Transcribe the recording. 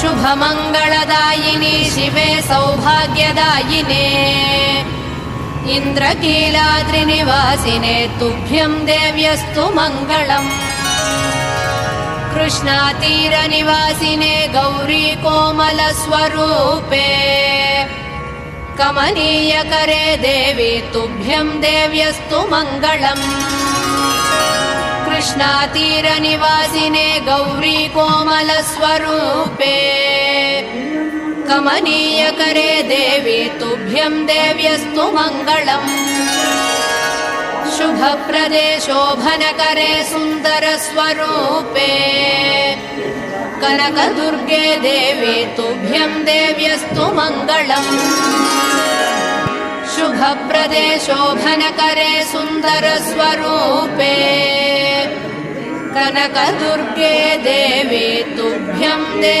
शुभमङ्गलदायिनि शिवे सौभाग्यदायिने इन्द्रकीलाद्रिनिवासिने तुभ्यं देव्यस्तु मङ्गलम् कृष्णातीरनिवासिने गौरी कोमलस्वरूपे कमनीयकरे देवी तुभ्यं देव्यस्तु मङ्गलम् कृष्णातीरनिवासिने गौरी कोमलस्वरूपे കമനീയകരേ ദേവി തുഭ്യം ദേവ്യസ്തു മംഗളം ശുഭപ്രദേ ശോഭനകരേ സുന്ദരസ്വരൂപേ കനകദുർഗേ ദേവി തുഭ്യം ദേവ്യസ്തു മംഗളം ശുഭപ്രദേ ശോഭനകരേ സുന്ദരസ്വരൂപേ കനകദുർഗേ ദേവി തുഭ്യം ദേവ